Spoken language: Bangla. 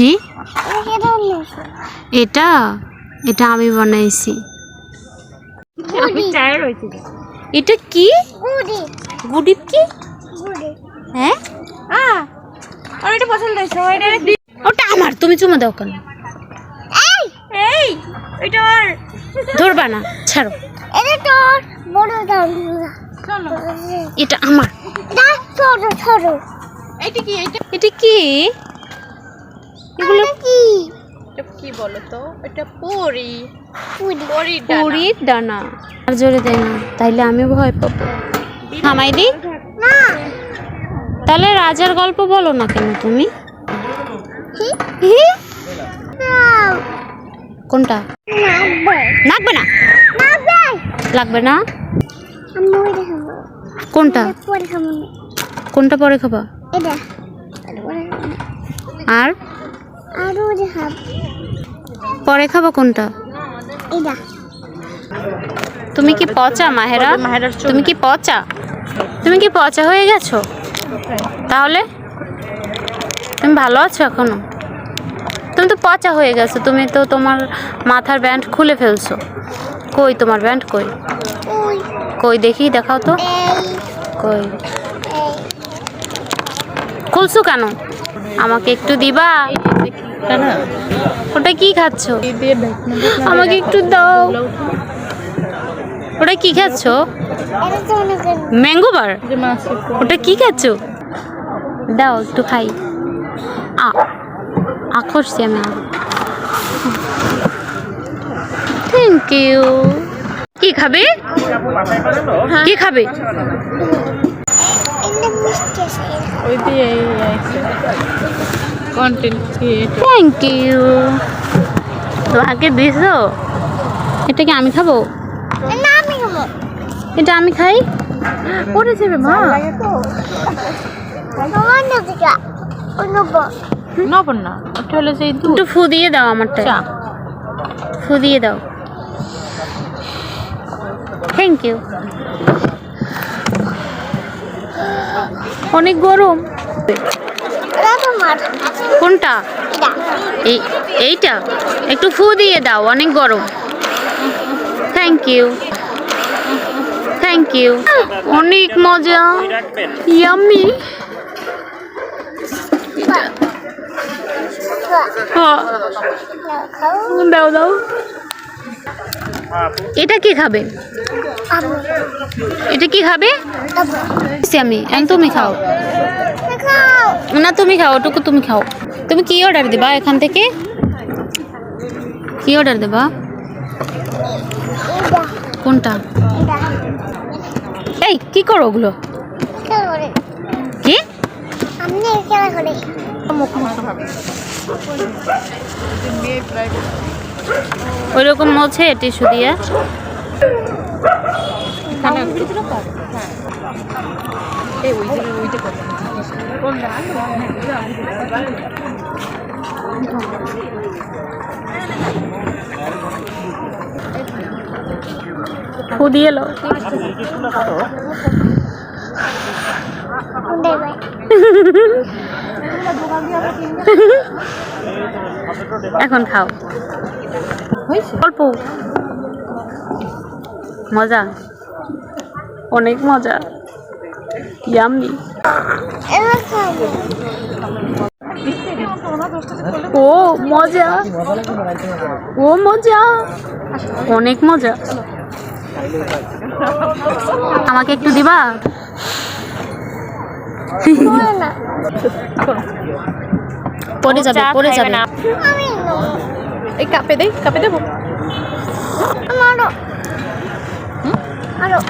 কি এটা? এটা আমি বানাইছি। এটা কি? গুডিপ কি? হ্যাঁ? আমার এটা পছন্দ হয়েছে ওটা আমার তুমি চুমা দাও কেন? এই! ওইটা আর ধরবা না ছাড়ো। এটা তোর বড় চলো। এটা আমার। এটা ছোট ছোট এইটা কি এইটা? এটা কি? এগুলো কি? এটা কি বলো তো এটা পরি। পুরি। পরি পুরীর ডানা আর জোরে দেয় না তাইলে আমি ভয় পাবো। থামাই দি। না। তাহলে রাজার গল্প বলো না কেন তুমি? কি হি? না। কোনটা? লাগবে না। লাগবে না? কোনটা? পরে কোনটা পরে খাবা। আর? পরে খাব কোনটা? তুমি কি পচা মাহেরা? তুমি কি পচা? তুমি কি পচা হয়ে গেছো? তাহলে? তুমি ভালো আছো এখনও? তুমি তো পচা হয়ে গেছো তুমি তো তোমার মাথার ব্যান্ড খুলে ফেলছো। কই তোমার ব্যান্ড কই? কই দেখি দেখাও তো। কই? খুলছো কেন? আমাকে একটু দিবা। ওটা কি খাচ্ছো? আমাকে একটু দাও। ওটা কি খাচ্ছো? Mango bar? ওটা কি খাচ্ছো? দাও একটু খাই। আ আ করছি আমি থ্যাংক ইউ কি খাবে? কি খাবে? ওই দিয়ে কন্টেন্ট ক্রিয়েটর থ্যাংক ইউ তোমাকে দিছো? এটা কি আমি খাব? না আমি খাব। এটা আমি খাই? পড়ে যাবে মা। নবন না ওটা হলো সেই দুধ। একটু ফু দিয়ে দাও আমারটা। চা। ফু দিয়ে দাও। থ্যাংক ইউ অনেক গরম। কোনটা? এই এইটা? একটু ফু দিয়ে দাও অনেক গরম। থ্যাংক ইউ থ্যাংক ইউ অনেক মজা। খাও দাও দাও। এটা কি খাবে? এটা কি খাবে? আমি তুমি খাও। তুমি খাও, ওটুকু তুমি খাও। তুমি কি অর্ডার দেবা এখান থেকে? কি অর্ডার দেবা? কোনটা? এই, কি করো ওগুলো? কি? ওই রকম মোছে, টিস্যু দিয়ে। খানা দিয়ে এলো এখন খাও। অল্প। মজা। অনেক মজা। খাব ও মজা। ও মজা। অনেক মজা। আমাকে একটু দিবা? পরে যাবে পড়ে যাবে। না এই কাপে দেই কাপে দেবো। আমারও। আরও।